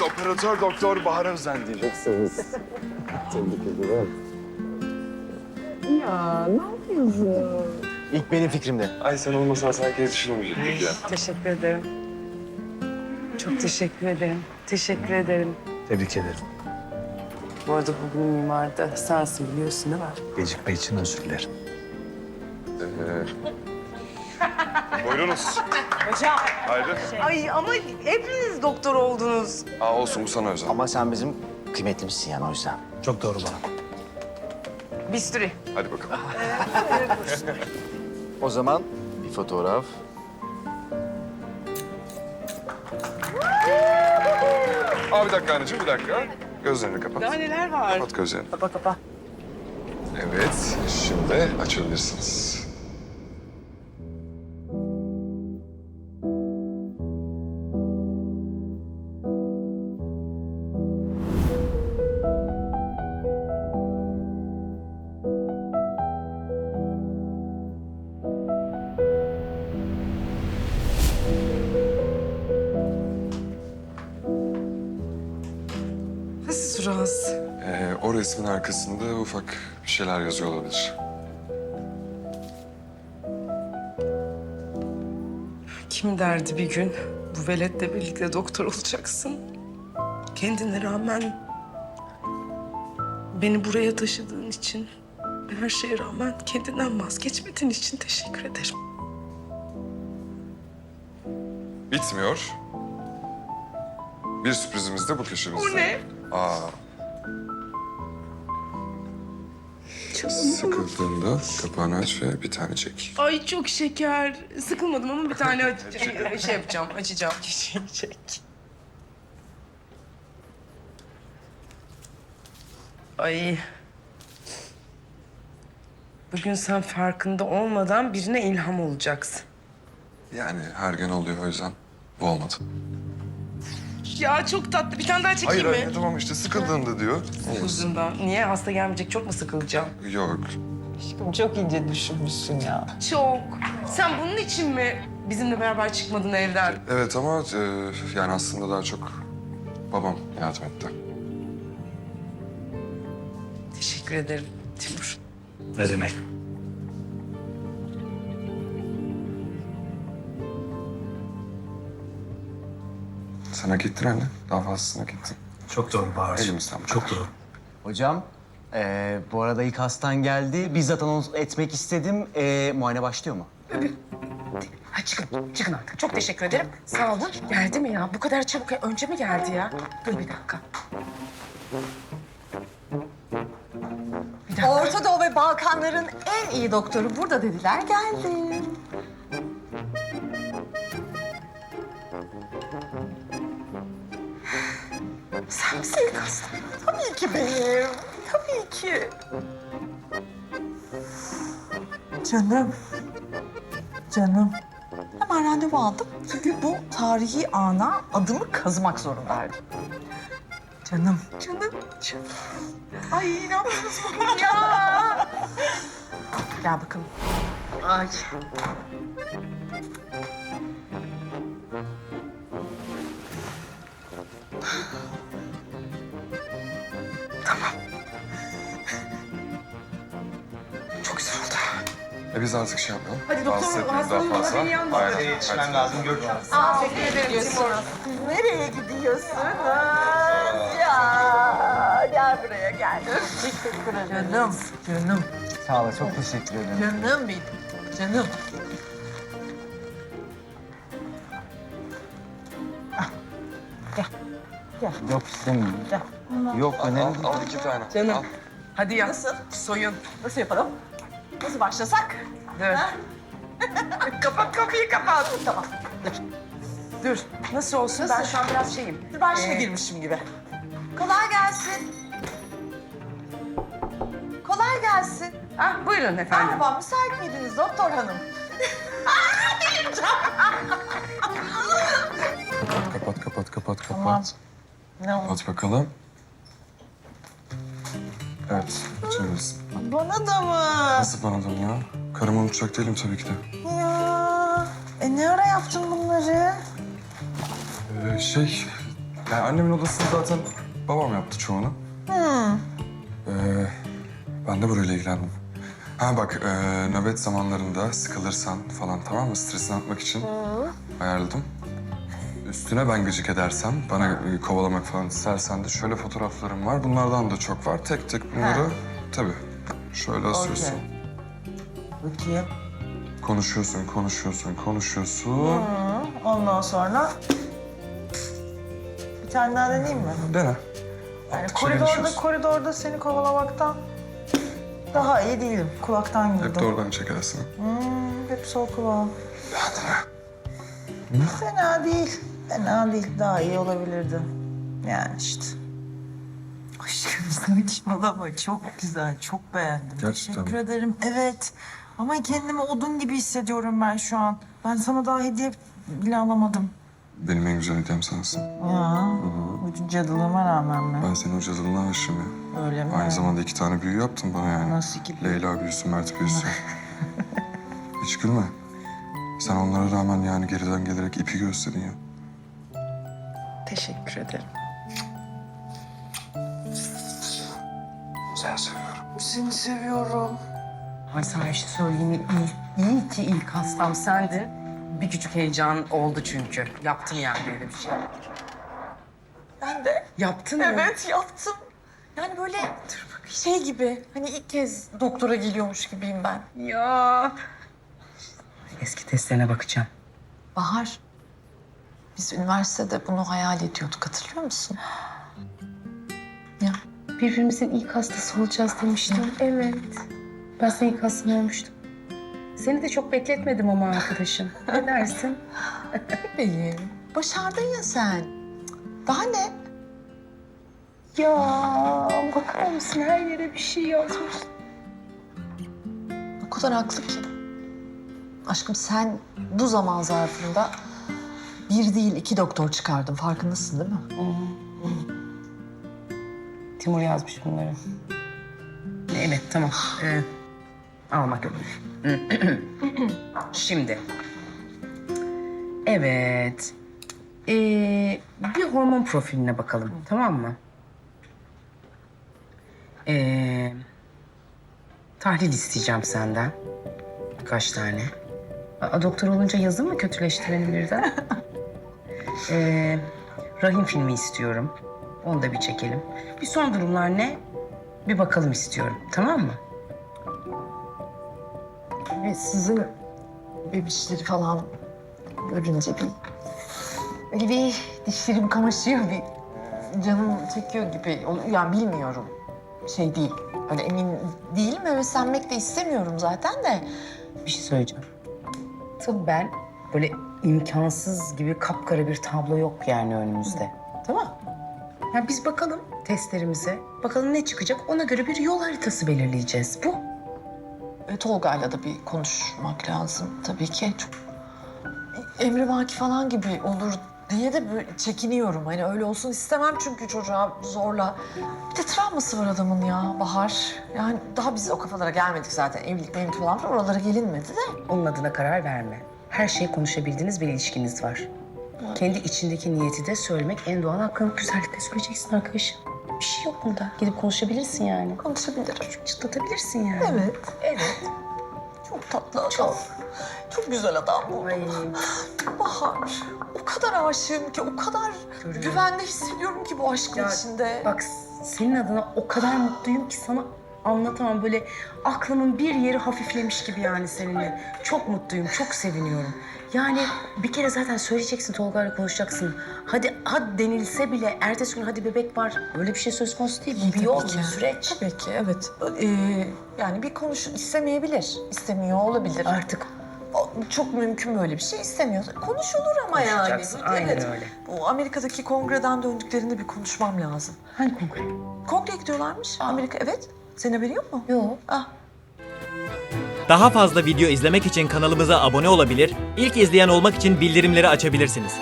Biz operatör doktor Bahar Özden diyeceksiniz. Ya ne yapıyorsun? İlk benim fikrimde. Ay sen olmasan sanki hiç ya. Teşekkür ederim. Çok teşekkür ederim. Teşekkür ederim. Tebrik ederim. Bu arada bugün mimarda sensin biliyorsun değil mi? Gecikme için özür dilerim. Ee, buyurunuz. Hocam. Haydi. Ay ama hepiniz doktor oldunuz. Aa olsun bu sana özel. Ama sen bizim kıymetlimizsin yani o yüzden. Çok doğru bana. Bisturi. Hadi bakalım. O zaman bir fotoğraf. Aa bir dakika anneciğim bir dakika. Gözlerini kapat. Daha neler var? Kapat gözlerini. Kapa kapa. Evet, şimdi açabilirsiniz. Rahatsız? Ee, o resmin arkasında ufak bir şeyler yazıyor olabilir. Kim derdi bir gün bu veletle birlikte doktor olacaksın? Kendine rağmen beni buraya taşıdığın için her şeye rağmen kendinden vazgeçmediğin için teşekkür ederim. Bitmiyor. Bir sürprizimiz de bu köşemizde. Bu ne? Aa, sıkıldığında kapağını aç ve bir tane çek. Ay çok şeker. Sıkılmadım ama bir tane aç- şey, şey yapacağım, açacağım. Çek. Ay. Bugün sen farkında olmadan birine ilham olacaksın. Yani her gün oluyor o yüzden bu olmadı. Ya çok tatlı. Bir tane daha Hayır çekeyim hayır mi? tamam işte sıkıldığında diyor. Uzundan. Niye? Hasta gelmeyecek. Çok mu sıkılacağım? Yok. Aşkım çok ince düşünmüşsün ya. Çok. Sen bunun için mi bizimle beraber çıkmadın evden? Evet ama e, yani aslında daha çok babam yardım etti. Teşekkür ederim Timur. Ne demek? Sen hak ettin anne. Daha fazlasını hak ettin. Çok doğru Bahar'cığım. Elimizden bu Çok kadar. doğru. Hocam, eee, bu arada ilk hastan geldi. Bizzat anons etmek istedim. Eee, muayene başlıyor mu? Ha çıkın, çıkın artık. Çok teşekkür ederim. Sağ olun. Geldi mi ya? Bu kadar çabuk. Önce mi geldi ya? Dur bir dakika. Bir dakika. Orta Doğu ve Balkanların en iyi doktoru burada dediler geldi. Hasta? Tabii ki benim. Tabii ki. Canım. Canım. Hemen randevu aldım. Çünkü bu tarihi ana adımı kazımak zorundaydım. Canım. Canım. Canım. Ay ne yapıyorsunuz bugün ya? Gel bakalım. Ay. E biz artık şey yapalım. Hadi doktor, hastanın daha fazla. Aynen. Yetişmem lazım, görüşürüz. Teşekkür ederim Timur. Nereye gidiyorsunuz ya? Gel buraya gel. Teşekkür ederim. Canım, canım, Sağ ol, çok teşekkür ederim. canım benim. Canım. Yok istemiyorum. Yok, Al, önemli al iki tane. Canım. Al. Hadi ya. Nasıl? Soyun. Nasıl yapalım? Nasıl başlasak? Dur. Ha? kapat kapıyı kapat. Tamam. Dur. Dur. Nasıl olsun? Ben şu an biraz şeyim. Dur ben şimdi Ee, girmişim gibi. Kolay gelsin. Kolay gelsin. Ah buyurun efendim. Merhaba, müsait miydiniz doktor hanım? Kapat kapat kapat kapat. Tamam. Ne oldu? Kapat bakalım. Evet. Bana da mı? Nasıl bana da mı ya? Karımı unutacak değilim tabii ki de. Ya. E ne ara yaptın bunları? Ee, şey, Yani annemin odasını zaten babam yaptı çoğunu. Ee, ben de burayla ilgilendim. Ha bak, e, nöbet zamanlarında sıkılırsan falan tamam mı? Stresini atmak için ayarladım. Üstüne ben gıcık edersem, bana e, kovalamak falan istersen de şöyle fotoğraflarım var. Bunlardan da çok var. Tek tek bunları tabii şöyle asıyorsun. Bakayım. Konuşuyorsun, konuşuyorsun, konuşuyorsun. Ondan sonra bir tane daha deneyeyim mi? Dene. Yani koridorda koridorda seni kovalamaktan daha iyi değilim. Kulaktan girdim. Hep de oradan çekersin. Hmm, hep sol kulağım. Fena değil. Fena değil. Daha iyi olabilirdi. Yani işte. Saçmalama. Çok güzel. Çok beğendim. Gerçekten Teşekkür mi? ederim. Evet. Ama kendimi odun gibi hissediyorum ben şu an. Ben sana daha hediye bile alamadım. Benim en güzel hediyem sensin. Ya. Bu cadılığıma rağmen mi? Ben senin o cadılığına aşığım ya. Öyle mi? Aynı zamanda iki tane büyü yaptın bana yani. Nasıl ki? Leyla büyüsü, Mert büyüsü. Hiç gülme. Sen onlara rağmen yani geriden gelerek ipi gösterdin ya. Teşekkür ederim. Seni seviyorum. Ay sana bir şey söyleyeyim mi? İyi, iyi ki ilk hastam sendin. Bir küçük heyecan oldu çünkü. Yaptım yani böyle bir şey. Ben de. Yaptın mı? Evet yaptım. Yani böyle şey gibi hani ilk kez doktora geliyormuş gibiyim ben. Ya. Eski testlerine bakacağım. Bahar, biz üniversitede bunu hayal ediyorduk hatırlıyor musun? Birbirimizin ilk hastası olacağız demiştim. Evet. Ben senin ilk hastan olmuştum. Seni de çok bekletmedim ama arkadaşım. Ne dersin? bebeğim, başardın ya sen. Daha ne? Ya bakar mısın her yere bir şey yazmış. O kadar haklı ki. Aşkım sen bu zaman zarfında bir değil iki doktor çıkardın farkındasın değil mi? Timur yazmış bunları. Evet tamam. Ee, almak yok. Şimdi. Evet. Ee, bir hormon profiline bakalım tamam mı? Ee, tahlil isteyeceğim senden. Birkaç tane. Aa, doktor olunca yazın mı kötüleşti benim birden? ee, rahim filmi istiyorum. Onu da bir çekelim. Bir son durumlar ne? Bir bakalım istiyorum. Tamam mı? Ve sizin bebişleri falan görünce bir... Böyle bir dişlerim kamaşıyor, bir canım çekiyor gibi. Yani bilmiyorum. Şey değil, öyle emin değilim. Heveslenmek de istemiyorum zaten de. Bir şey söyleyeceğim. Tıbben böyle imkansız gibi kapkara bir tablo yok yani önümüzde. Tamam Ya biz bakalım testlerimize. Bakalım ne çıkacak. Ona göre bir yol haritası belirleyeceğiz. Bu. E, Tolga'yla da bir konuşmak lazım tabii ki. Çok emri vaki falan gibi olur diye de böyle çekiniyorum. Hani öyle olsun istemem çünkü çocuğa zorla. Bir de travması var adamın ya Bahar. Yani daha biz o kafalara gelmedik zaten. Evlilik mevlilik falan oralara gelinmedi de. Onun adına karar verme. Her şeyi konuşabildiğiniz bir ilişkiniz var. Kendi içindeki niyeti de söylemek en doğal hakkını güzellikle söyleyeceksin arkadaşım. Bir şey yok bunda. Gidip konuşabilirsin yani. Konuşabilirim. Çıtlatabilirsin yani. Evet. Evet. Çok tatlı adam. Çok. Çok güzel adam bu. Ay. Bahar. O kadar aşığım ki, o kadar Görüyorum. güvende hissediyorum ki bu aşkın Ya, içinde. Bak senin adına o kadar mutluyum ki sana anlatamam. Böyle aklımın bir yeri hafiflemiş gibi yani seninle. Çok mutluyum, çok seviniyorum. Yani bir kere zaten söyleyeceksin Tolga'yla konuşacaksın. Hadi hadi denilse bile ertesi gün hadi bebek var. Öyle bir şey söz konusu değil. Bu bir yol, bir süreç. Tabii ki evet. Ee, yani bir konuş istemeyebilir. İstemiyor olabilir. Artık O- Çok mümkün böyle bir şey istemiyorsa. Konuşulur ama yani. Konuşacaksın, aynen evet. öyle. Bu Amerika'daki kongreden döndüklerinde bir konuşmam lazım. hangi kongre? Kongre gidiyorlarmış Amerika. Evet. Senin haberin yok mu? Yok. Ah. Daha fazla video izlemek için kanalımıza abone olabilir, ilk izleyen olmak için bildirimleri açabilirsiniz.